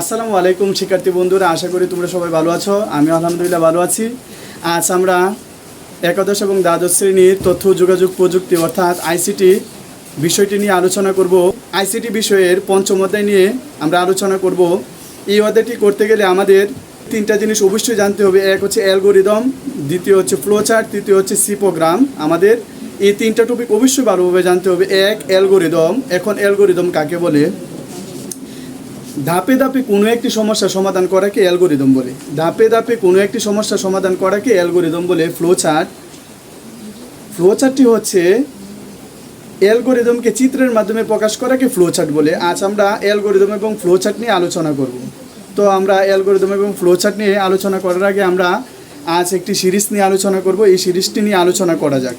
আসসালামু আলাইকুম, শিক্ষার্থী বন্ধুরা, আশা করি তোমরা সবাই ভালো আছো। আমি আলহামদুলিল্লাহ ভালো আছি। আজ আমরা একাদশ এবং দ্বাদশ শ্রেণির তথ্য, যোগাযোগ, প্রযুক্তি অর্থাৎ আইসিটি বিষয়টি নিয়ে আলোচনা করব। আইসিটি বিষয়ের পঞ্চম অধ্যায় নিয়ে আমরা আলোচনা করব। এই অধ্যায়টি করতে গেলে আমাদের তিনটা জিনিস অবশ্যই জানতে হবে। এক হচ্ছে অ্যালগোরিদম, দ্বিতীয় হচ্ছে ফ্লোচার্ট, তৃতীয় হচ্ছে সিপোগ্রাম। আমাদের এই তিনটা টপিক অবশ্যই ভালোভাবে জানতে হবে। এক, অ্যালগোরিদম। এখন অ্যালগোরিদম কাকে বলে? ধাপে ধাপে কোনো একটি সমস্যা সমাধান করাকে অ্যালগোরিদম বলে। ধাপে ধাপে কোনো একটি সমস্যা সমাধান করাকে অ্যালগোরিদম বলে ফ্লো চার্ট ফ্লো চার্টটি হচ্ছে অ্যালগোরিদমকে চিত্রের মাধ্যমে প্রকাশ করাকে ফ্লো চার্ট বলে। আজ আমরা অ্যালগোরিদম এবং ফ্লো চার্ট নিয়ে আলোচনা করব। তো আমরা অ্যালগোরিদম এবং ফ্লো চার্ট নিয়ে আলোচনা করার আগে আমরা আজ একটি সিরিজ নিয়ে আলোচনা করব। এই সিরিজটি নিয়ে আলোচনা করা যাক।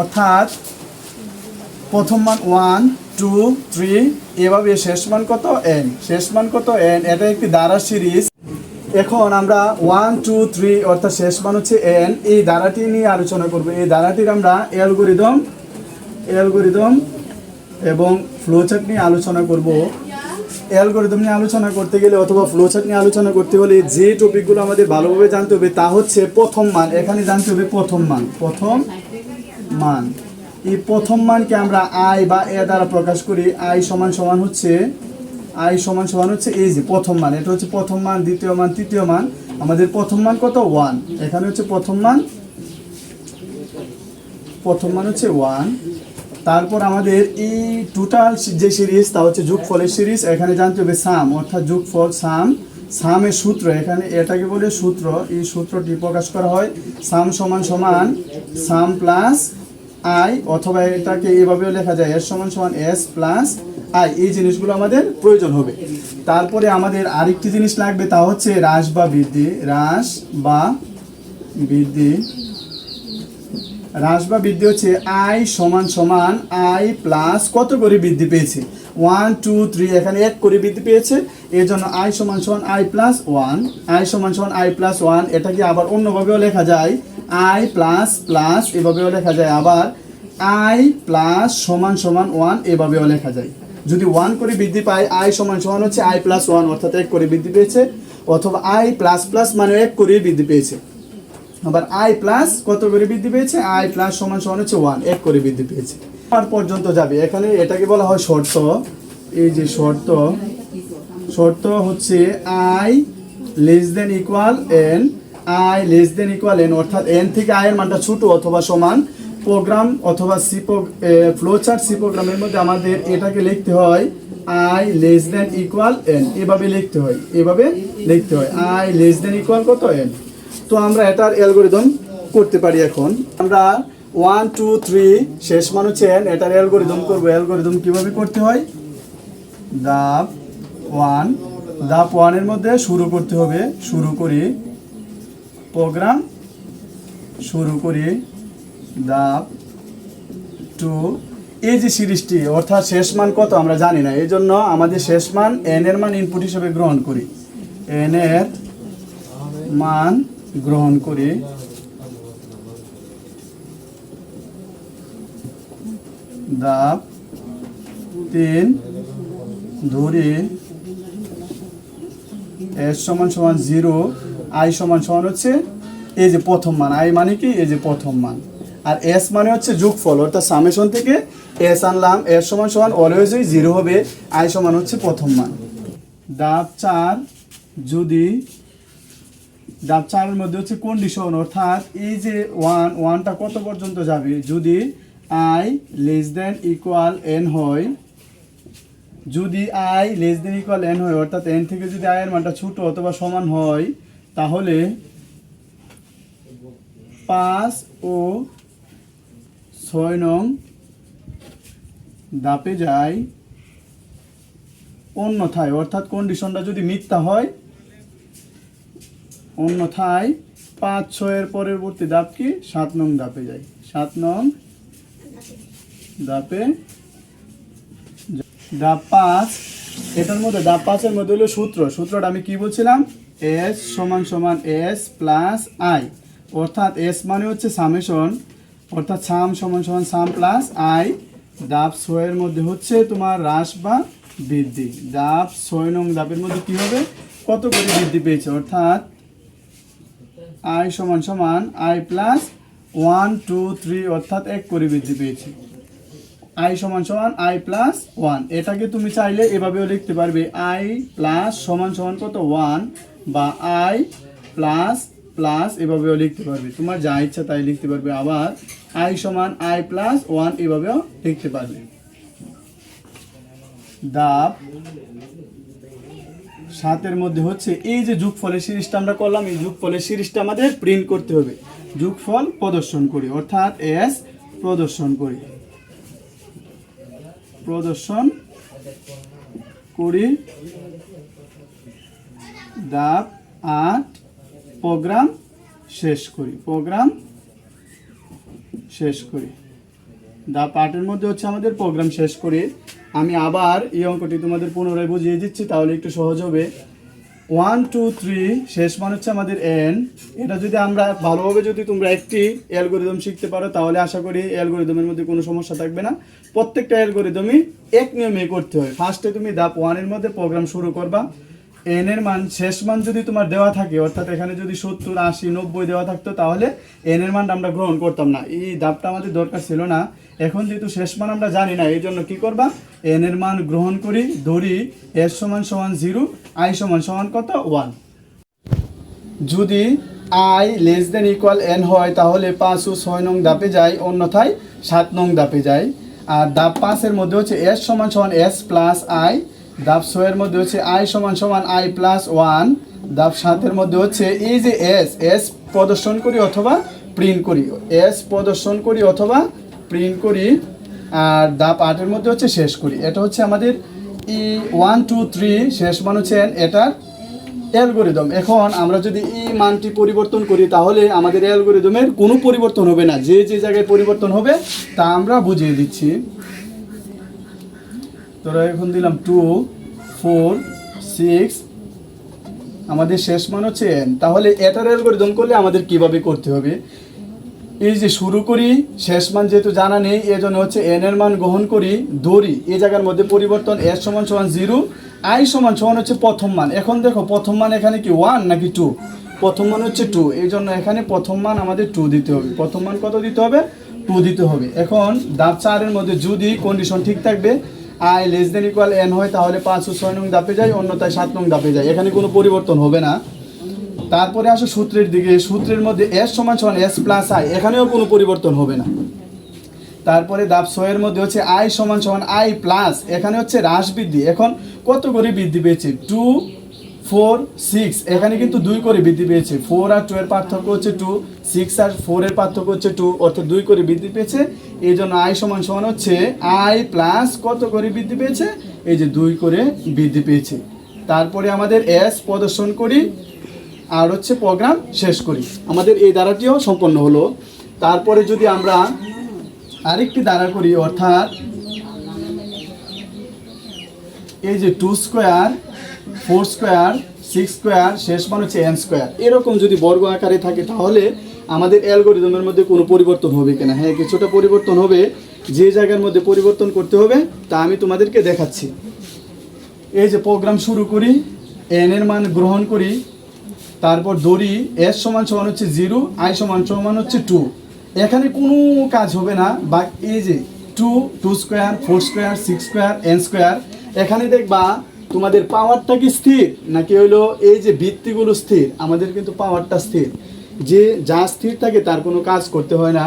অর্থাৎ প্রথম মান ওয়ান টু থ্রি এভাবে শেষ মান কত? এন শেষ মান কত? এন এটা একটি দ্বারা সিরিজ। এখন আমরা ওয়ান টু থ্রি অর্থাৎ শেষ মান হচ্ছে এন এই ধারাটি নিয়ে আলোচনা করব। এই ধারাটির আমরা অ্যালগোরিদম অ্যালগোরিদম এবং ফ্লোচার্ট নিয়ে আলোচনা করব। অ্যালগোরিদম নিয়ে আলোচনা করতে গেলে অথবা ফ্লোচার্ট নিয়ে আলোচনা করতে হলে যে টপিকগুলো আমাদের ভালোভাবে জানতে হবে তা হচ্ছে প্রথম মান। এখানে জানতে হবে প্রথম মান। প্রথম মান। এই প্রথম মানকে আমরা আই বা এ দ্বারা প্রকাশ করি। আই সমান সমান হচ্ছে, আই সমান সমান হচ্ছে এই যে প্রথম মান। এটা হচ্ছে প্রথম মান, দ্বিতীয় মান, তৃতীয় মান। আমাদের প্রথম মান কত? ওয়ান। এখানে হচ্ছে প্রথম মান প্রথম মান হচ্ছে ওয়ান। তারপর আমাদের এই টোটাল যে সিরিজ তা হচ্ছে যোগফলের সিরিজ এখানে জানতে হবে সাম অর্থাৎ যোগফল সাম সামের সূত্র, এখানে এটাকে বলে সূত্র। এই সূত্রটি প্রকাশ করা হয় সাম সমান সমান সাম প্লাস আই অথবা এটাকে এইভাবেও লেখা যায় এস সমান সমান এস প্লাস আই এই জিনিসগুলো আমাদের প্রয়োজন হবে। তারপরে আমাদের আরেকটি জিনিস লাগবে, তা হচ্ছে হ্রাস বা বৃদ্ধি। হ্রাস বা বৃদ্ধি। হ্রাস বা বৃদ্ধি হচ্ছে আই সমান সমান আই প্লাস কত করে বৃদ্ধি পেয়েছে? ওয়ান টু থ্রি এখানে এক করে বৃদ্ধি পেয়েছে। এর জন্য আই সমান সমান আই প্লাস ওয়ান আই সমান সমান আই প্লাস ওয়ান এটাকে আবার অন্যভাবেও লেখা যায়। আই প্লাস প্লাস এভাবেও লেখা যায়। আবার আই প্লাস সমান সমান ওয়ান এভাবেও লেখা যায়। যদি ওয়ান করে বৃদ্ধি পায়, আই সমান সমান হচ্ছে আই প্লাস ওয়ান, অর্থাৎ এক করে বৃদ্ধি পেয়েছে, অথবা আই প্লাস প্লাস মানে এক করে বৃদ্ধি পেয়েছে। আবার আই প্লাস কত করে বৃদ্ধি পেয়েছে? আই প্লাস সমান সমান হচ্ছে ওয়ান, এক করে বৃদ্ধি পেয়েছে। আর পর্যন্ত যাবে। এখানে এটাকে বলা হয় শর্ত। এই যে শর্ত শর্ত হচ্ছে I less than equal N I less than equal N অর্থাৎ এন থেকে আই এর মানটা ছোট অথবা সমান প্রোগ্রাম অথবা সিপো ফ্লোচার্ট সি প্রোগ্রামের মধ্যে আমাদের এটাকে লিখতে হয় I less than equal N এভাবে লিখতে হয় এভাবে লিখতে হয়। আই লেস দেন ইকুয়াল কত এন তো আমরা এটার অ্যালগোরিদম করতে পারি এখন। আমরা ওয়ান টু থ্রি শেষ মান হচ্ছে n, এটার অ্যালগোরিদম করব। অ্যালগোরিদম কীভাবে করতে হয়? দাপ ওয়ান দাপ ওয়ানের মধ্যে শুরু করতে হবে। শুরু করি। প্রোগ্রাম শুরু করি দাপ টু এই যে সিরিজটি, অর্থাৎ শেষ মান কত আমরা জানি না, এই জন্য আমাদের শেষ মান এন এর মান ইনপুট হিসেবে গ্রহণ করি। এন এর মান গ্রহণ করি। দাব তিন ধরি এস সমান সমান জিরো আই সমান সমান হচ্ছে এই যে প্রথম মান, আই মানে কি? এই যে প্রথম মান। আর এস মানে হচ্ছে যোগফল, অর্থাৎ সামেশন থেকে এস আনলাম, এস সমান সমান অলওয়েজই জিরো হবে, আই সমান হচ্ছে প্রথম মান। দাব চার যদি, ডাব চারের মধ্যে হচ্ছে কন্ডিশন অর্থাৎ এই যে ওয়ান ওয়ানটা কত পর্যন্ত যাবে? যদি I less than equal N হয়, যদি I less than equal N হয়, অর্থাৎ এন থেকে যদি আই এর মানটা ছোট অথবা সমান হয় তাহলে পাঁচ ও ছয় নং দাপে যায় অন্যথায়, অর্থাৎ কন্ডিশনটা যদি মিথ্যা হয়, অন্যথায় পাঁচ ছয়ের পরবর্তী দাপ কি? সাত নং দাপে যায়। সাত নং দাপে ধাপ পাঁচ, এটার মধ্যে, দাপ পাঁচের মধ্যে হলো সূত্র। সূত্রটা আমি কি বলছিলাম? এস সমান সমান এস প্লাস আই অর্থাৎ এস মানে হচ্ছে সামেশন অর্থাৎ সাম সমান সমান সাম প্লাস আই দাব ছয়ের মধ্যে হচ্ছে তোমার হ্রাস বা বৃদ্ধি। দাব ছয় নং দাবের মধ্যে কি হবে? কত করে বৃদ্ধি পেয়েছে? অর্থাৎ আই সমান সমান I plus one two three অর্থাৎ এক করে বৃদ্ধি পেয়েছে। আই সমান সমান আই প্লাস ওয়ান এটাকে তুমি চাইলে এভাবেও লিখতে পারবে। আই প্লাস সমান সমান কত? ওয়ান বা আই প্লাস প্লাস এভাবেও লিখতে পারবে। তোমার যা ইচ্ছা তাই লিখতে পারবে। আবার আই সমান আই প্লাস ওয়ান এভাবেও লিখতে পারবে। দাব সাতের মধ্যে হচ্ছে এই যে যোগফলের সিরিজটা আমরা করলাম, এই যোগফলের সিরিজটা আমাদের প্রিন্ট করতে হবে। যোগফল প্রদর্শন করি, অর্থাৎ এস প্রদর্শন করি। প্রদর্শন করি। দাব আট, প্রোগ্রাম শেষ করি, প্রোগ্রাম শেষ করি। দা পার্টের মধ্যে হচ্ছে আমাদের প্রোগ্রাম শেষ করি। আমি আবার এই অঙ্কটি তোমাদের পুনরায় বুঝিয়ে দিচ্ছি, তাহলে একটু সহজ হবে। ওয়ান টু থ্রি শেষ মান হচ্ছে আমাদের এন এটা যদি আমরা ভালোভাবে যদি তোমরা একটি অ্যালগোরিদম শিখতে পারো, তাহলে আশা করি অ্যালগোরিদমের মধ্যে কোনো সমস্যা থাকবে না। প্রত্যেকটা অ্যালগোরিদমই এক নিয়মে করতে হয়। ফার্স্টে তুমি দাপ ওয়ানের মধ্যে প্রোগ্রাম শুরু করবা। এন এর মান, শেষ মান যদি তোমার দেওয়া থাকে, অর্থাৎ এখানে যদি সত্তর, আশি, নব্বই দেওয়া থাকতো, তাহলে এন এর মানটা আমরা গ্রহণ করতাম না। এই দাবটা আমাদের দরকার ছিল না। এখন যেহেতু শেষ মান আমরা জানি না, এই জন্য কী করবা? এন এর মান গ্রহণ করি, ধরি এস সমান সমান জিরো আই সমান সমান কত? ওয়ান। যদি I less than equal N হয়, তাহলে পাঁচ ও ছয় নং দাপে যায় অন্যথায় সাত নং দাপে যায় আর দাপ পাঁচের মধ্যে হচ্ছে এস সমান সমান এস প্লাস আই দাপ ছয়ের মধ্যে হচ্ছে আই সমান সমান আই প্লাস ওয়ান দাপ সাতের মধ্যে হচ্ছে এই যে এস এস প্রদর্শন করি অথবা প্রিন্ট করি। এস প্রদর্শন করি অথবা প্রিন্ট করি, আর দাপ আটের মধ্যে হচ্ছে শেষ করি। এটা হচ্ছে আমাদের ই ওয়ান টু থ্রি শেষ মান হচ্ছে এটার অ্যালগোরিদম এখন আমরা যদি এই মানটি পরিবর্তন করি, তাহলে আমাদের অ্যালগোরিদমের কোনো পরিবর্তন হবে না। যে যে জায়গায় পরিবর্তন হবে, তা আমরা বুঝিয়ে দিচ্ছি। তোরা এখন দিলাম টু ফোর সিক্স আমাদের শেষ মান হচ্ছে এন তাহলে এটার অ্যালগোরিদম করলে আমাদের কীভাবে করতে হবে? এই যে শুরু করি, শেষ মান যেহেতু জানা নেই, এজন্য হচ্ছে এন এর মান গ্রহণ করি, ধরি। এই জায়গার মধ্যে পরিবর্তন এস সমান সমান জিরো আই সমান সমান হচ্ছে প্রথম মান। এখন দেখো, প্রথম মান এখানে কি ওয়ান নাকি টু প্রথম মান হচ্ছে টু এই জন্য এখানে প্রথম মান আমাদের টু দিতে হবে। প্রথম মান কত দিতে হবে? টু দিতে হবে। এখন দাঁত চারের মধ্যে যদি কন্ডিশন ঠিক থাকবে I less than equal N হয়, তাহলে পাঁচ ও ছয় নং দাপে যায়, অন্যথায় সাত নং দাপে যায়। এখানে কোনো পরিবর্তন হবে না। তারপরে আসো সূত্রের দিকে। সূত্রের মধ্যে এস সমান সমান এস প্লাস আই এখানেও কোনো পরিবর্তন হবে না। তারপরে দাব ছয়ের মধ্যে হচ্ছে আই সমান সমান আই প্লাস এখানে হচ্ছে হ্রাস বৃদ্ধি। এখন কত করে বৃদ্ধি পেয়েছে? টু ফোর সিক্স এখানে কিন্তু দুই করে বৃদ্ধি পেয়েছে। ফোর আর টু এর পার্থক্য হচ্ছে টু সিক্স আর ফোর এর পার্থক্য হচ্ছে টু অর্থাৎ দুই করে বৃদ্ধি পেয়েছে। এই জন্য আই সমান সমান হচ্ছে আই প্লাস কত করে বৃদ্ধি পেয়েছে? এই যে দুই করে বৃদ্ধি পেয়েছে। তারপরে আমাদের এস প্রদর্শন করি, আর হচ্ছে প্রোগ্রাম শেষ করি। আমাদের এই ধারাটিও সম্পন্ন হলো। তারপরে যদি আমরা আরেকটি ধারা করি, অর্থাৎ এই যে two square four square six square শেষ মান হচ্ছে এন স্কোয়ার এরকম যদি বর্গ আকারে থাকে, তাহলে আমাদের অ্যালগোরিদমের মধ্যে কোনো পরিবর্তন হবে কিনা? হ্যাঁ কিছুটা পরিবর্তন হবে। যে জায়গার মধ্যে পরিবর্তন করতে হবে, তা আমি তোমাদেরকে দেখাচ্ছি। এই যে প্রোগ্রাম শুরু করি এন এর মান গ্রহণ করি, তারপর দড়ি এস সমান সমান হচ্ছে জিরো আই সমান সমান হচ্ছে টু এখানে কোনো কাজ হবে না, বা এই যে two two square four square six square N square এখানে দেখবা তোমাদের পাওয়ারটা কি স্থির? নাকি হইল এই যে ভিত্তিগুলো স্থির? আমাদের কিন্তু পাওয়ারটা স্থির। যে যা স্থির থাকে তার কোনো কাজ করতে হয় না।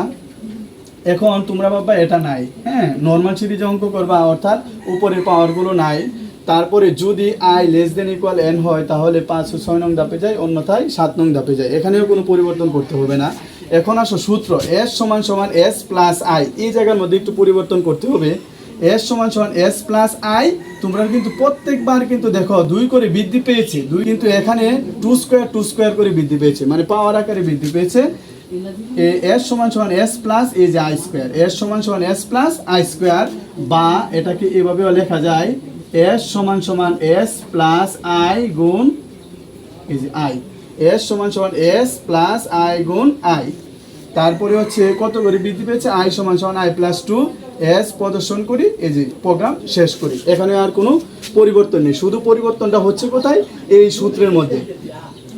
এখন তোমরা বাবা এটা নাই হ্যাঁ? নর্মাল সিরিজে অঙ্ক করবা, অর্থাৎ উপরের পাওয়ারগুলো নাই। তারপরে যদি I less than equal N হয়, তাহলে পাঁচ ও ছয় নং দাপে যায়, অন্যথায় সাত নং দাপে যায়। এখানেও কোনো পরিবর্তন করতে হবে না। এখন আসো সূত্র এস সমান সমান এস প্লাস আই এই জায়গার মধ্যে একটু পরিবর্তন করতে হবে। এস সমান সমান এস প্লাস আই তোমরা কিন্তু প্রত্যেকবার কিন্তু দেখো, দুই করে বৃদ্ধি পেয়েছে। দুই কিন্তু এখানে টু স্কোয়ার টু স্কোয়ার করে বৃদ্ধি পেয়েছে। মানে পাওয়ার আকারে বৃদ্ধি পেয়েছে। এস সমান সমান এস প্লাস এই যে আই স্কোয়ার এস সমান সমান এস প্লাস আই স্কোয়ার বা এটাকে এভাবেও লেখা যায় এস সমান সমান এস প্লাস আই গুণ, এই যে আই এস সমান সমান এস প্লাস আই গুণ আই তারপরে হচ্ছে কত করে বৃদ্ধি পেয়েছে? আই সমান সমান আই প্লাস টু এস প্রদর্শন করি, এই যে প্রোগ্রাম শেষ করি। এখানে আর কোনো পরিবর্তন নেই। শুধু পরিবর্তনটা হচ্ছে কোথায়? এই সূত্রের মধ্যে।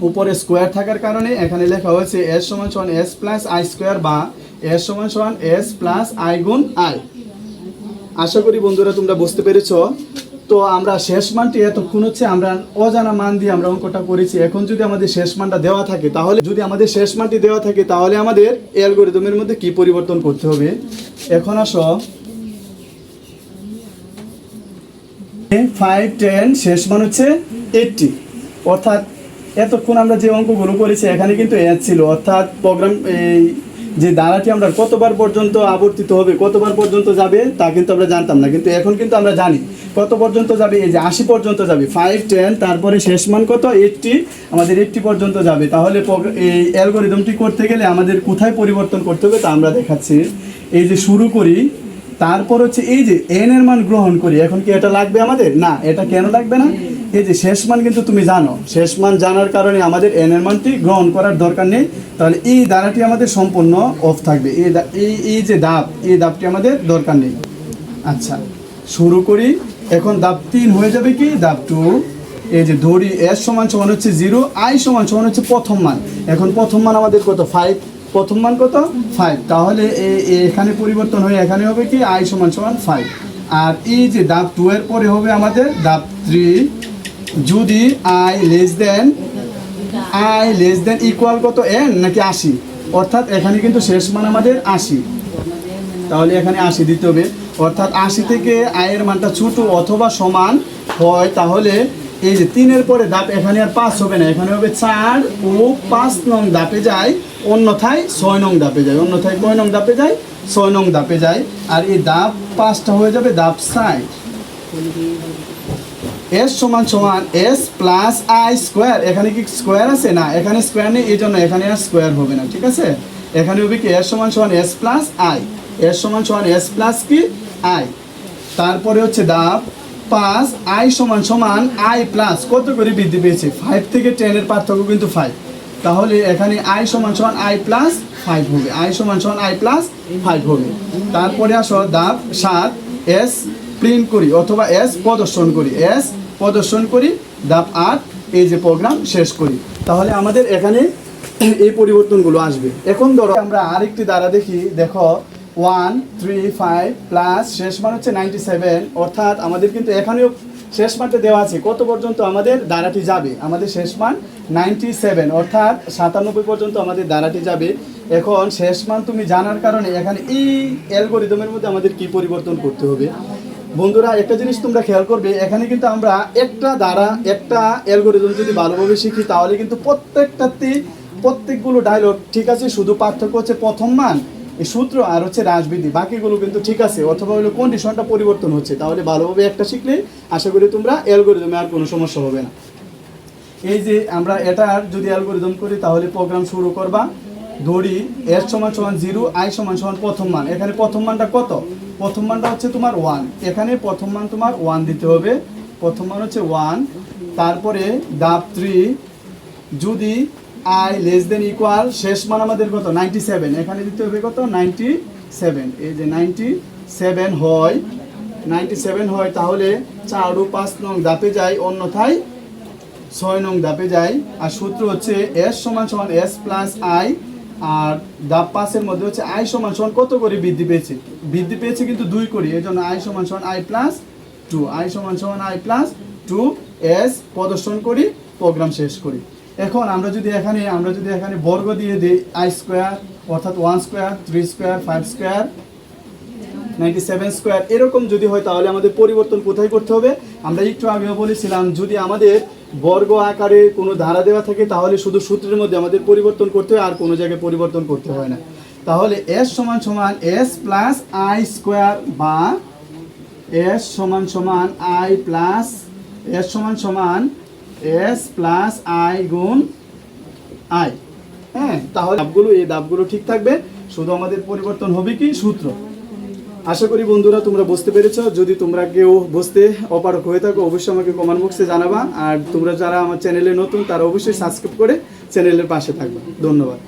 উপরে স্কোয়ার থাকার কারণে এখানে লেখা হয়েছে এস সমান সমান এস প্লাস আই স্কোয়ার বা এস সমান সমান এস প্লাস আই গুণ আই আশা করি বন্ধুরা তোমরা বুঝতে পেরেছ। তো আমরা শেষ মানটি এতক্ষণ হচ্ছে আমরা অজানা মান দিয়ে আমরা অঙ্কটা করেছি। এখন যদি আমাদের শেষ মানটা দেওয়া থাকে, তাহলে যদি আমাদের শেষ মানটি দেওয়া থাকে, তাহলে আমাদের অ্যালগোরিদমের মধ্যে কি পরিবর্তন করতে হবে? এখন আসো। ফাইভ টেন শেষ মান হচ্ছে এইটটি অর্থাৎ এতক্ষণ আমরা যে অঙ্কগুলো করেছি, এখানে কিন্তু এজ ছিল। অর্থাৎ প্রোগ্রাম এই যে দাঁড়াটি আমরা কতবার পর্যন্ত আবর্তিত হবে, কতবার পর্যন্ত যাবে, তা কিন্তু আমরা জানতাম না। কিন্তু এখন কিন্তু আমরা জানি। কত পর্যন্ত যাবে, এই যে আশি পর্যন্ত যাবে ফাইভ টেন তারপরে শেষ মান কত? এইটটি আমাদের এইটটি পর্যন্ত যাবে। তাহলে এই অ্যালগোরিদমটি করতে গেলে আমাদের কোথায় পরিবর্তন করতে হবে তা আমরা দেখাচ্ছি। এই যে শুরু করি তারপর হচ্ছে এই যে এন এর মান গ্রহণ করি, এখন কি এটা লাগবে আমাদের? না, এটা কেন লাগবে না? এই যে শেষ মান কিন্তু তুমি জানো, শেষ মান জানার কারণে আমাদের এন এর মানটি গ্রহণ করার দরকার নেই। তাহলে এই দ্বারাটি আমাদের সম্পূর্ণ অফ থাকবে। এই এই যে দাব এই দাবটি আমাদের দরকার নেই। আচ্ছা শুরু করি। এখন দাব তিন হয়ে যাবে কি? দাব টু এই যে ধরি এস সমান সমান হচ্ছে জিরো আই সমান সমান হচ্ছে প্রথম মান। এখন প্রথম মান আমাদের কত? ফাইভ প্রথম মান কত? ফাইভ তাহলে এখানে পরিবর্তন হয়ে এখানে হবে কি? আই সমান সমান ফাইভ আর এই যে দাব টু এর পরে হবে আমাদের দাব থ্রি যদি I less than I less than equal কত? এন নাকি আশি? অর্থাৎ এখানে কিন্তু শেষ মান আমাদের আশি। তাহলে এখানে আশি দিতে হবে। অর্থাৎ আশি থেকে আয়ের মানটা ছোট অথবা সমান হয় তাহলে এই যে তিনের পরে দাপ এখানে আর পাঁচ হবে না, এখানে হবে চার ও পাঁচ নং দাপে যায়, অন্যথায় ছয় নং দাপে যায়, অন্যথায় কয় নং দাপে যায়, ছয় নং দাপে যায়। আর এই দাপ পাঁচটা হয়ে যাবে দাপ সাইড এস সমান সমান এস প্লাস আই স্কোয়ার। এখানে কি স্কোয়ার আছে? না, এখানে স্কোয়ার নেই এই জন্য এখানে আর স্কোয়ার হবে না, ঠিক আছে? এখানে হবে কি এস সমান সমান এস প্লাস আই। এস সমান সমান এস প্লাস কি? আই। তারপরে হচ্ছে দাব পাঁচ, আই সমান সমান আই প্লাস কত করে বৃদ্ধি পেয়েছে? ফাইভ থেকে টেনের পার্থক্য কিন্তু ফাইভ তাহলে এখানে আই সমান সমান আই প্লাস ফাইভ হবে। আই সমান সমান আই প্লাস ফাইভ হবে। তারপরে আসো দাব সাত এস প্রিন্ট করি অথবা এস প্রদর্শন করি। এস প্রদর্শন করি দাব আট, এই যে প্রোগ্রাম শেষ করি। তাহলে আমাদের এখানে এই পরিবর্তনগুলো আসবে। এখন ধরো আমরা আরেকটি দ্বারা দেখি, দেখো ওয়ান, থ্রি, ফাইভ প্লাস শেষ মান হচ্ছে নাইনটি সেভেন। অর্থাৎ আমাদের কিন্তু এখানেও শেষ মানটা দেওয়া আছে। কত পর্যন্ত আমাদের দ্বারাটি যাবে? আমাদের শেষ মান নাইনটি সেভেন। অর্থাৎ সাতানব্বই পর্যন্ত আমাদের দ্বারাটি যাবে। এখন শেষ মান তুমি জানার কারণে এখানে এই অ্যালগোরিদমের মধ্যে আমাদের কি পরিবর্তন করতে হবে? বন্ধুরা, একটা জিনিস তোমরা খেয়াল করবে, এখানে কিন্তু আমরা একটা দ্বারা একটা অ্যালগোরিদম যদি ভালোভাবে শিখি, তাহলে কিন্তু প্রত্যেকটাতে প্রত্যেকগুলো ডায়লগ ঠিক আছে, শুধু পার্থক্য হচ্ছে প্রথম মান। সূত্র আর হচ্ছে রাজবিধি বাকিগুলো কিন্তু ঠিক আছে, অথবা হলো কন্ডিশনটা পরিবর্তন হচ্ছে, তাহলে ভালোভাবে একটা শিখলে আশা করি তোমরা অ্যালগোরিদমে আর কোনো সমস্যা হবে না। এই যে আমরা এটার যদি অ্যালগোরিদম করি, তাহলে প্রোগ্রাম শুরু করবা ধরি এর সমান সমান জিরো আই সমান সমান প্রথম মান। এখানে প্রথম মানটা কত? প্রথম মানটা হচ্ছে তোমার ওয়ান এখানে প্রথম মান তোমার ওয়ান দিতে হবে। প্রথম মান হচ্ছে ওয়ান তারপরে দাব থ্রি যদি আই লেস দেন ইকুয়াল শেষ মান আমাদের কত? নাইনটি সেভেন এখানে দিতে হবে কত? নাইনটি সেভেন এই যে নাইনটি সেভেন হয় নাইনটি সেভেন হয়, তাহলে চার ও পাঁচ নং দাপে যায়, অন্যথায় ছয় নং দাপে যায়। আর সূত্র হচ্ছে এস সমান সমান এস প্লাস আই আর দাপ পাসের মধ্যে হচ্ছে আই সমান সমান কত করে বৃদ্ধি পেয়েছে? বৃদ্ধি পেয়েছে কিন্তু দুই করি এই জন্য আই সমান সমান আই প্লাস টু আই সমান সমান আই প্লাস টু এস প্রদর্শন করি প্রোগ্রাম শেষ করি। এখন আমরা যদি এখানে, আমরা যদি এখানে বর্গ দিয়ে দিই আই স্কোয়ার অর্থাৎ one square three square five square ninety seven square এরকম যদি হয় তাহলে আমাদের পরিবর্তন কোথায় করতে হবে? আমরা একটু আগেও বলেছিলাম, যদি আমাদের বর্গ আকারে কোনো ধারা দেওয়া থাকে, তাহলে শুধু সূত্রের মধ্যে আমাদের পরিবর্তন করতে হয়, আর কোনো জায়গায় পরিবর্তন করতে হয় না। তাহলে এস সমান সমান এস প্লাস আই স্কোয়ার বা এস সমান সমান আই প্লাস এস সমান সমান এস প্লাস আই গুণ আই হ্যাঁ তাহলে দাবগুলো, এই দাবগুলো ঠিক থাকবে। শুধু আমাদের পরিবর্তন হবে কি সূত্র? আশা করি বন্ধুরা তোমরা বুঝতে পেরেছ। যদি তোমরা কেউ বুঝতে অপারক হয়ে থাকো, অবশ্যই আমাকে কমেন্ট বক্সে জানাবা। আর তোমরা যারা আমার চ্যানেলে নতুন, তারা অবশ্যই সাবস্ক্রাইব করে চ্যানেলের পাশে থাকবা। ধন্যবাদ।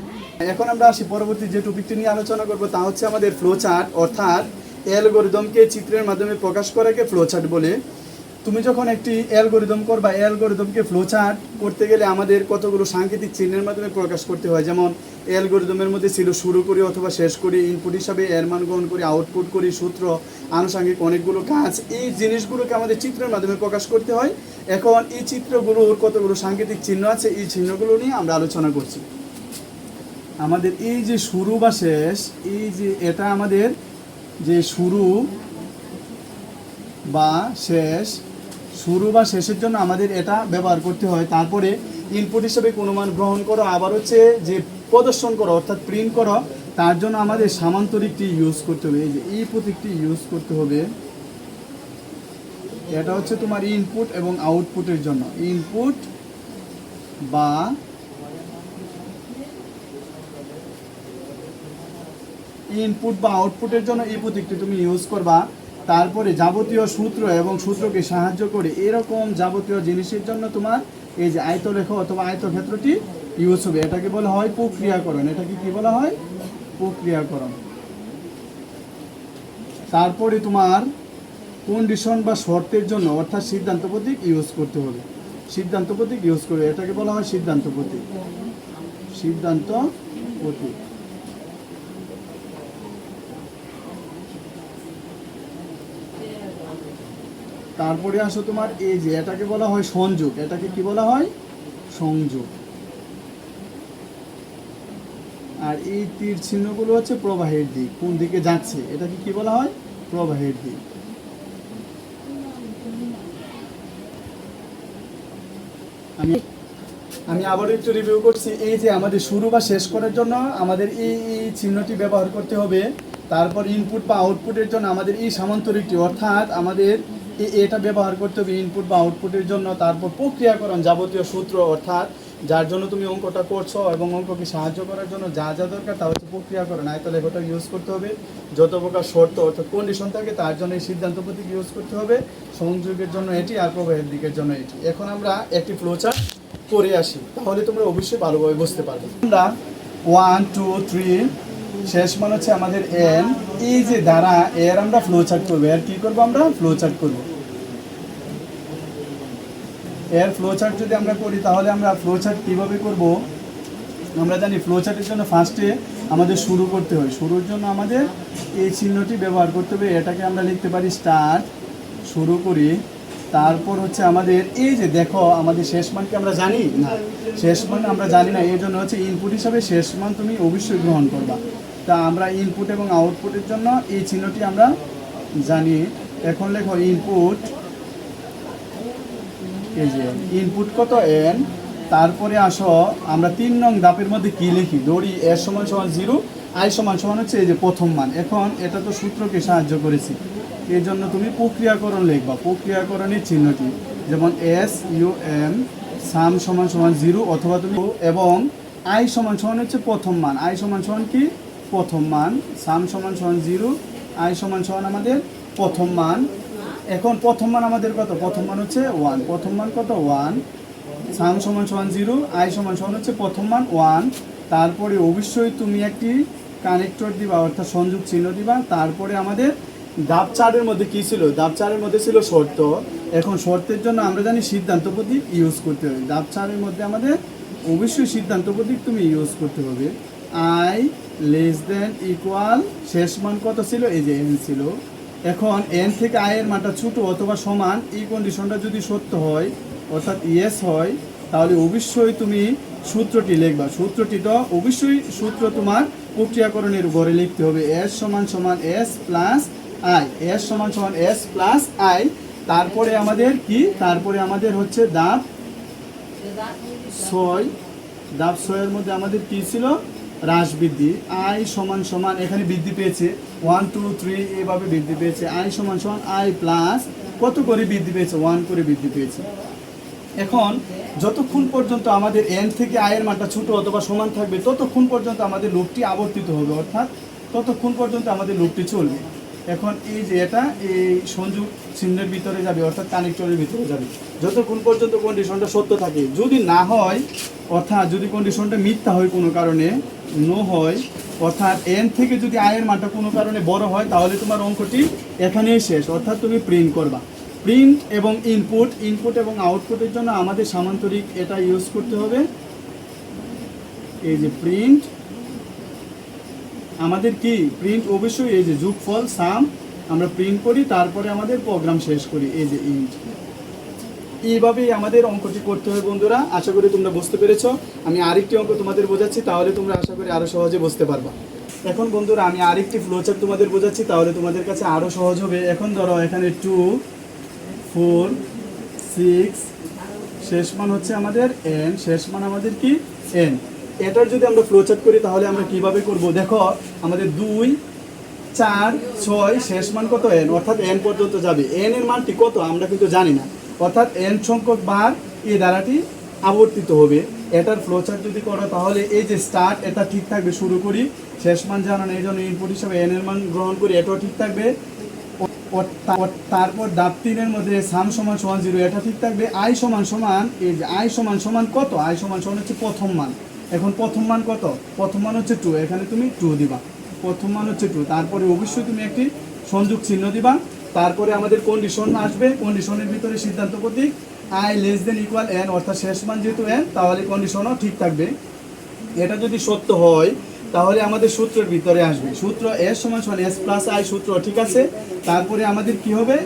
এখন আমরা আসি পরবর্তী যে টপিকটি নিয়ে আলোচনা করব, তা হচ্ছে আমাদের ফ্লো চার্ট অর্থাৎ অ্যালগোরিদমকে চিত্রের মাধ্যমে প্রকাশ করাকে ফ্লো চার্ট বলে। তুমি যখন একটি অ্যালগোরিদম করবা অ্যালগোরিদমকে ফ্লো চার্ট করতে গেলে আমাদের কতগুলো সাংকেতিক চিহ্নের মাধ্যমে প্রকাশ করতে হয়? যেমন অ্যালগোরিদমের মধ্যে ছিল শুরু করি অথবা শেষ করি ইনপুট হিসাবে এর মান গ্রহণ করি আউটপুট করি, সূত্র, আনুষাঙ্গিক অনেকগুলো কাজ। এই জিনিসগুলোকে আমাদের চিত্রের মাধ্যমে প্রকাশ করতে হয়। এখন এই চিত্রগুলোর কতগুলো সাংকেতিক চিহ্ন আছে, এই চিহ্নগুলো নিয়ে আমরা আলোচনা করছি। আমাদের এই যে শুরু বা শেষ, এই যে এটা আমাদের যে শুরু বা শেষ শুরু বা শেষের জন্য আমাদের এটা ব্যবহার করতে হয়। তারপরে ইনপুট হিসেবে কোনো মান গ্রহণ করো, আবার হচ্ছে যে প্রদর্শন করো, অর্থাৎ প্রিন্ট করো, তার জন্য আমাদের সামান্তরিকটি ইউজ করতে হবে। এই যে এই প্রতীকটি ইউজ করতে হবে। এটা হচ্ছে তোমার ইনপুট এবং আউটপুটের জন্য। ইনপুট বা ইনপুট বা আউটপুটের জন্য এই প্রতীকটি তুমি ইউজ করবা। তারপরে যাবতীয় সূত্র এবং সূত্রকে সাহায্য করে এরকম যাবতীয় জিনিসের জন্য তোমার এই যে আয়তলেখ অথবা আয়তক্ষেত্রটি ইউজ হবে। এটাকে বলা হয় প্রক্রিয়াকরণ। এটাকে কি বলা হয়? প্রক্রিয়াকরণ। তারপরে তোমার কন্ডিশন বা শর্তের জন্য অর্থাৎ সিদ্ধান্ত প্রতীক ইউজ করতে হবে। সিদ্ধান্ত প্রতীক ইউজ করবে। এটাকে বলা হয় সিদ্ধান্ত প্রতীক। সিদ্ধান্ত প্রতীক। তারপরে আসো তোমার এই যে, এটাকে বলা হয় সংযোগ। এটাকে কি বলা হয়? সংযোগ। আর এই তীর চিহ্নগুলো হচ্ছে প্রবাহের দিক, কোন দিকে যাচ্ছে, এটাকে কি বলা হয়? প্রবাহের দিক। আমি আমি আবারও একটু রিভিউ করছি, এই যে আমাদের শুরু বা শেষ করার জন্য আমাদের এই এই চিহ্নটি ব্যবহার করতে হবে। তারপর ইনপুট বা আউটপুটের জন্য আমাদের এই সামান্তরিকটি, অর্থাৎ আমাদের এটা ব্যবহার করতে হবে ইনপুট বা আউটপুটের জন্য, তারপর প্রক্রিয়াকরণ যাবতীয় সূত্র, অর্থাৎ যার জন্য তুমি অঙ্কটা করছ এবং অঙ্ককে সাহায্য করার জন্য যা যা দরকার তা হচ্ছে প্রক্রিয়াকরণ। আয়তলে লেখাটা ইউজ করতে হবে। যত প্রকার শর্ত, অর্থাৎ কন্ডিশন থাকে, তার জন্য এই সিদ্ধান্ত প্রতীক ইউজ করতে হবে। সংযোগের জন্য এটি আর প্রবাহের দিকের জন্য এটি। এখন আমরা একটি ফ্লোচার্ট করে আসি। তাহলে তোমরা অবশ্যই ভালোভাবে বুঝতে পারবে। আমরা ওয়ান টু থ্রি শেষ মানে হচ্ছে আমাদের এন এই যে দ্বারা এর আমরা ফ্লো চার্ট করব। এর কী করব আমরা? ফ্লো চার্ট করব। এর ফ্লো চার্ট যদি আমরা করি, তাহলে আমরা ফ্লো চার্ট কীভাবে করব? আমরা জানি ফ্লো চার্টের জন্য ফার্স্টে আমাদের শুরু করতে হয়। শুরুর জন্য আমাদের এই চিহ্নটি ব্যবহার করতে হবে। এটাকে আমরা লিখতে পারি স্টার্ট শুরু করি। তারপর হচ্ছে আমাদের এই যে দেখো, আমাদের শেষ মানকে আমরা জানি? না, শেষ মান আমরা জানি না। এই জন্য হচ্ছে ইনপুট হিসাবে শেষ মান তুমি অবশ্যই গ্রহণ করবা। তা আমরা ইনপুট এবং আউটপুটের জন্য এই চিহ্নটি আমরা জানি। এখন লেখো ইনপুট এই ইনপুট কত এন তারপরে আসো, আমরা তিন নং দাপের মধ্যে কি লিখি? দড়ি এর সমান সমান জিরো আই সমান সমান হচ্ছে এই যে প্রথম মান। এখন এটা তো সূত্রকে সাহায্য করেছি। এই জন্য তুমি প্রক্রিয়াকরণ লিখবা। প্রক্রিয়াকরণের চিহ্নটি, যেমন এস ইউ এম সাম সমান সমান জিরো অথবা তুমি এবং আই সমান সমান হচ্ছে প্রথম মান। আই সমান সমান কি? প্রথম মান। সাম সমান সমান জিরো আই সমান সমান আমাদের প্রথম মান। এখন প্রথম মান আমাদের কত? প্রথম মান হচ্ছে ওয়ান প্রথম মান কত? ওয়ান সাম সমান সমান জিরো আই সমান সমান হচ্ছে প্রথম মান ওয়ান তারপরে অবশ্যই তুমি একটি কানেক্টর দিবা, অর্থাৎ সংযোগ চিহ্ন দিবা। তারপরে আমাদের দাব চারের মধ্যে কি ছিল? দাব চারের মধ্যে ছিল শর্ত। এখন শর্তের জন্য আমরা জানি সিদ্ধান্ত প্রতীক ইউজ করতে হবে। দাব চারের মধ্যে আমাদের অবশ্যই সিদ্ধান্ত প্রতীক তুমি ইউজ করতে হবে। আই লেস দেন ইকুয়াল শেষ মান কত ছিল? এই যে এন ছিল। এখন এন থেকে আয়ের মানটা ছোট অথবা সমান এই কন্ডিশনটা যদি সত্য হয় অর্থাৎ ইয়েস হয় তাহলে অবশ্যই তুমি সূত্রটি লিখবা। সূত্রটি তো অবশ্যই সূত্র তোমার প্রক্রিয়াকরণের উপরে লিখতে হবে। এস সমান সমান এস প্লাস আই এস সমান সমান এস প্লাস আই তারপরে আমাদের কি? তারপরে আমাদের হচ্ছে দাঁত ছয়। দাব ছয়ের মধ্যে আমাদের কি ছিল? হ্রাস বৃদ্ধি। আই সমান সমান এখানে বৃদ্ধি পেয়েছে। ওয়ান টু থ্রি এভাবে বৃদ্ধি পেয়েছে। আই সমান সমান আই প্লাস কত করে বৃদ্ধি পেয়েছে? ওয়ান করে বৃদ্ধি পেয়েছে। এখন যতক্ষণ পর্যন্ত আমাদের এন থেকে আয়ের মানটা ছোট অথবা সমান থাকবে, ততক্ষণ পর্যন্ত আমাদের লুপটি আবর্তিত হবে, অর্থাৎ ততক্ষণ পর্যন্ত আমাদের লুপটি চলবে। এখন এই যে এটা, এই সংযোগ চিহ্নের ভিতরে যাবে, অর্থাৎ কানেক্টরের ভিতরে যাবে। যতক্ষণ পর্যন্ত কন্ডিশনটা সত্য থাকে। যদি না হয়, অর্থাৎ যদি কন্ডিশনটা মিথ্যা হয় কোনো কারণে নো হয়, অর্থাৎ এন থেকে যদি আয়ের মানটা কোনো কারণে বড় হয়, তাহলে তোমার অঙ্কটি এখানেই শেষ, অর্থাৎ তুমি প্রিন্ট করবা। প্রিন্ট এবং ইনপুট ইনপুট এবং আউটপুটের জন্য আমাদের সামান্তরিক এটা ইউজ করতে হবে। এই যে প্রিন্ট আমাদের কি? প্রিন্ট অবশ্যই এই যে যোগফল সাম আমরা প্রিন্ট করি, তারপরে আমাদের প্রোগ্রাম শেষ করি, এই যে ইন্ট এইভাবেই আমাদের অঙ্কটি করতে হবে, বন্ধুরা। আশা করি তোমরা বুঝতে পেরেছ। আমি আরেকটি অঙ্ক তোমাদের বোঝাচ্ছি, তাহলে তোমরা আশা করি আরও সহজে বুঝতে পারবা। এখন, বন্ধুরা, আমি আরেকটি ফ্লোচার তোমাদের বোঝাচ্ছি, তাহলে তোমাদের কাছে আরও সহজ হবে। এখন ধরো, এখানে টু ফোর সিক্স শেষ মান হচ্ছে আমাদের এন শেষ মান আমাদের কি? এন এটার যদি আমরা ফ্লোচার্ট করি, তাহলে আমরা কীভাবে করব? দেখো, আমাদের দুই, চার, ছয়, শেষ মান কত এন অর্থাৎ এন পর্যন্ত যাবে। এন এর মানটি কত? আমরা কিন্তু জানি না। অর্থাৎ এন সংখ্যক বার এই দ্বারাটি আবর্তিত হবে। এটার ফ্লোচার্ট যদি করো তাহলে এই যে স্টার্ট এটা ঠিক থাকবে, শুরু করি। শেষ মান জানো না এই জন্য ইনপুট হিসাবে এন এর মান গ্রহণ করি, এটাও ঠিক থাকবে। তারপর ডাব তিনের মধ্যে সাম সমান সমান জিরো এটা ঠিক থাকবে। আই সমান সমান, এই যে আই সমান সমান কত? আই সমান সমান হচ্ছে প্রথম মান। এখন প্রথম মান কত? প্রথম মান হচ্ছে টু এখানে তুমি টু দিবা। প্রথম মান হচ্ছে টু তারপরে অবশ্যই তুমি একটি সংযোগ চিহ্ন দিবা। তারপরে আমাদের কন্ডিশন আসবে। কন্ডিশনের ভিতরে সিদ্ধান্ত প্রতীক I less than equal N অর্থাৎ শেষ মান যেহেতু এন তাহলে কন্ডিশনও ঠিক থাকবে। এটা যদি সত্য হয়, তাহলে আমাদের সূত্রের ভিতরে আসবে। সূত্র এস সমান সমান এস প্লাস আই সূত্র, ঠিক আছে? তারপরে আমাদের কি হবে?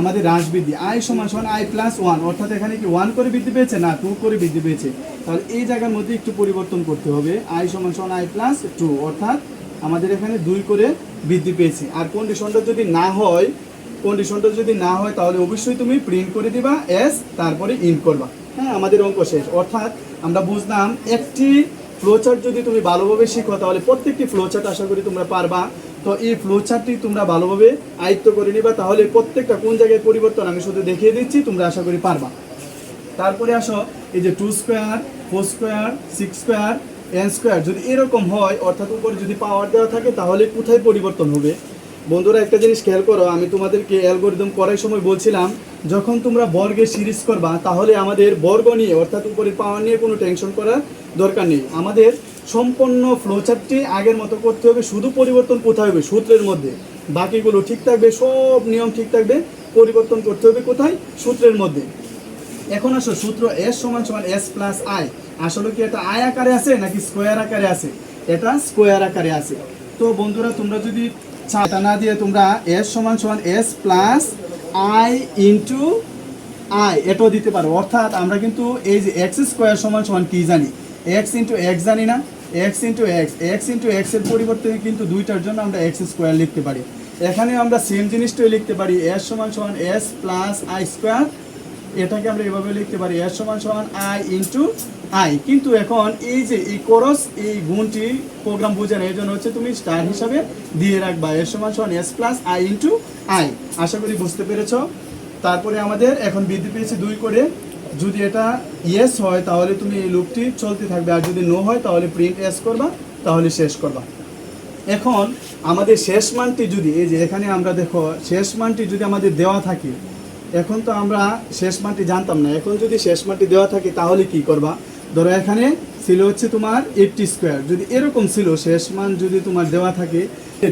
আমাদের হ্রাস বৃদ্ধি আই সমান সমান আই প্লাস ওয়ান অর্থাৎ এখানে কি ওয়ান করে বৃদ্ধি পেয়েছে? না টু করে বৃদ্ধি পেয়েছে। তাহলে এই জায়গার মধ্যে একটু পরিবর্তন করতে হবে। আই সমান সমান আই প্লাস টু অর্থাৎ আমাদের এখানে দুই করে বৃদ্ধি পেয়েছে। আর কন্ডিশনটা যদি না হয় কন্ডিশনটা যদি না হয়, তাহলে অবশ্যই তুমি প্রিন্ট করে দিবা এস তারপরে ইন করবা। হ্যাঁ আমাদের অঙ্ক শেষ। অর্থাৎ আমরা বুঝলাম একটি ফ্লোচার্ট যদি তুমি ভালোভাবে শিখো, তাহলে প্রত্যেকটি ফ্লোচার্ট আশা করি তোমরা পারবা। তো এই ফ্লোচার্টটি তোমরা ভালোভাবে আয়ত্ত করে নিবা, তাহলে প্রত্যেকটা কোন জায়গায় পরিবর্তন আমি শুধু দেখিয়ে দিচ্ছি, তোমরা আশা করি পারবা। তারপরে আসো, এই যে two square four square six square N square যদি এরকম হয়, অর্থাৎ উপরে যদি পাওয়ার দেওয়া থাকে, তাহলে কোথায় পরিবর্তন হবে? বন্ধুরা, একটা জিনিস খেয়াল করো, আমি তোমাদেরকে অ্যালগোরিদম করার সময় বলছিলাম, যখন তোমরা বর্গের সিরিজ করবা, তাহলে আমাদের বর্গ নিয়ে, অর্থাৎ উপরের পাওয়ার নিয়ে কোনো টেনশন করার দরকার নেই। আমাদের সম্পূর্ণ ফ্লোচার্টটি আগের মতো করতে হবে, শুধু পরিবর্তন কোথায় হবে? সূত্রের মধ্যে। বাকিগুলো ঠিক থাকবে, সব নিয়ম ঠিক থাকবে, পরিবর্তন করতে হবে কোথায়? সূত্রের মধ্যে। এখন আসো, সূত্র এস সমান সমান এস প্লাস আই আসলে কি এটা আয় আকারে আছে নাকি স্কোয়ার আকারে আছে? এটা স্কোয়ার আকারে আছে। তো বন্ধুরা, তোমরা যদি এটা না দিয়ে তোমরা এস সমান সমান S plus I into I এটাও দিতে পারো। অর্থাৎ আমরা কিন্তু এই যে এক্স স্কোয়ার সমান সমান কী জানি? এক্স ইন্টু এক্স জানি না। X into X X into এক্সের পরিবর্তে কিন্তু দুইটার জন্য আমরা এক্স স্কোয়ার লিখতে পারি। এখানে আমরা সেম জিনিসটাই লিখতে পারি। এস সমান সমান এস প্লাস আই স্কোয়ার এটাকে আমরা এভাবে লিখতে পারি এর সমান সমান আই ইন্টু আই কিন্তু এখন এই যে এই করস এই গুণটি প্রোগ্রাম বোঝানো এই জন্য হচ্ছে তুমি স্টার হিসাবে দিয়ে রাখবা। এর সমান সমান S plus I into I আশা করি বুঝতে পেরেছ? তারপরে আমাদের এখন বৃদ্ধি পেয়েছে দুই করে। যদি এটা ইয়েস হয়, তাহলে তুমি এই লুপটি চলতে থাকবে। আর যদি নো হয়, তাহলে প্রিন্ট এস করবা, তাহলে শেষ করবা। এখন আমাদের শেষ মানটি যদি, এই যে এখানে আমরা দেখো, শেষ মানটি যদি আমাদের দেওয়া থাকে এখন তো আমরা শেষ মাটি জানতাম না। এখন যদি শেষ মাটি দেওয়া থাকে, তাহলে কি করবা? ধরো এখানে ছিল হচ্ছে তোমার এইটটি স্কোয়ার যদি এরকম ছিল, শেষ মান যদি তোমার দেওয়া থাকে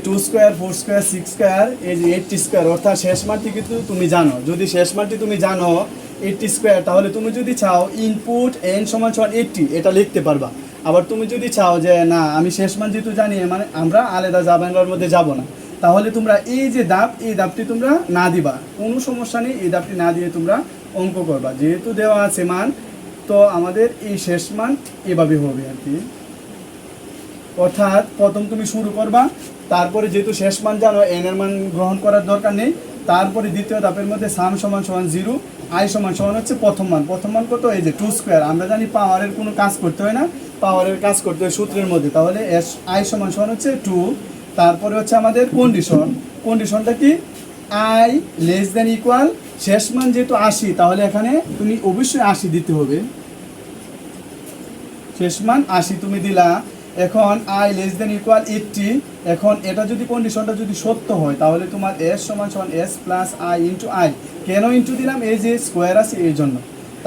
two square four square six square এই যে এইটটি স্কোয়ার অর্থাৎ শেষ মানটি কিন্তু তুমি জানো। যদি শেষ মানটি তুমি জানো এইটটি স্কোয়ার তাহলে তুমি যদি চাও ইনপুট এন সমান সমান এইটটি এটা লিখতে পারবা। আবার তুমি যদি চাও যে, না, আমি শেষ মান যেহেতু জানি মানে আমরা আলাদা জাবাঙ্গার মধ্যে যাব না। তাহলে তোমরা এই যে দাপ, এই দাপটি তোমরা না দিবা। কোনো সমস্যা নেই, এই দাপটি না দিয়ে তোমরা অঙ্ক করবা। যেহেতু দেওয়া আছে মান, তো আমাদের এই শেষ মান এভাবে হবে আর কি। অর্থাৎ প্রথম তুমি শুরু করবা, তারপরে যেহেতু শেষ মান জানো এন এর মান গ্রহণ করার দরকার নেই, তারপরে দ্বিতীয় ধাপের মধ্যে সাম সমান সমান জিরো আই সমান সমান হচ্ছে প্রথম মান। প্রথম মান কত? এই যে টু স্কোয়ার আমরা জানি পাওয়ারের কোনো কাজ করতে হয় না পাওয়ারের কাজ করতে হয় সূত্রের মধ্যে। তাহলে এস আই সমান সমান হচ্ছে টু তারপরে হচ্ছে আমাদের কন্ডিশন কন্ডিশনটা কি? আই লেস দেন ইকুয়াল শেষ মান যেহেতু আশি, তাহলে এখানে তুমি অবশ্যই আশি দিতে হবে। শেষ মান আশি তুমি দিলা। এখন I less than equal eighty এখন এটা যদি কন্ডিশনটা যদি সত্য হয়, তাহলে তোমার এস সমান সমান S plus I into I কেন ইন্টু দিলাম? এই যে স্কোয়ার আছে, এই জন্য।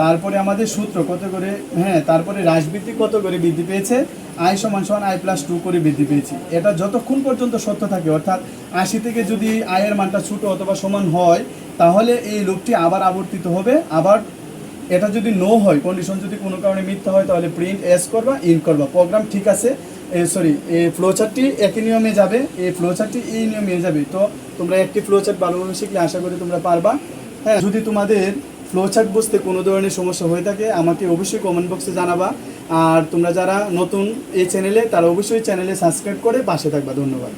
তারপরে আমাদের সূত্র কত করে হ্যাঁ তারপরে হ্রাস বৃদ্ধি কত করে বৃদ্ধি পেয়েছে? আই সমান সমান আই প্লাস টু করে বৃদ্ধি পেয়েছি। এটা যতক্ষণ পর্যন্ত সত্য থাকে, অর্থাৎ আশি থেকে যদি আয়ের মানটা ছোটো অথবা সমান হয়, তাহলে এই লুপটি আবার আবর্তিত হবে। আবার এটা যদি নো হয় কন্ডিশন যদি কোনো কারণে মিথ্যা হয়, তাহলে প্রিন্ট এস করবা ইন করবা। প্রোগ্রাম ঠিক আছে? সরি এই ফ্লোচার্টটি একই নিয়মে যাবে। এই ফ্লোচার্টটি এই নিয়মে যাবে। তো তোমরা একটি ফ্লোচার্ট ভালোভাবে শিখলে আশা করি তোমরা পারবা। হ্যাঁ যদি তোমাদের ফ্লোচার্ট বুঝতে কোনো ধরনের সমস্যা হয়ে থাকে, আমাকে অবশ্যই কমেন্ট বক্সে জানাবা। আর তোমরা যারা নতুন এই চ্যানেলে তারা অবশ্যই চ্যানেলে সাবস্ক্রাইব করে পাশে থাকবা। ধন্যবাদ।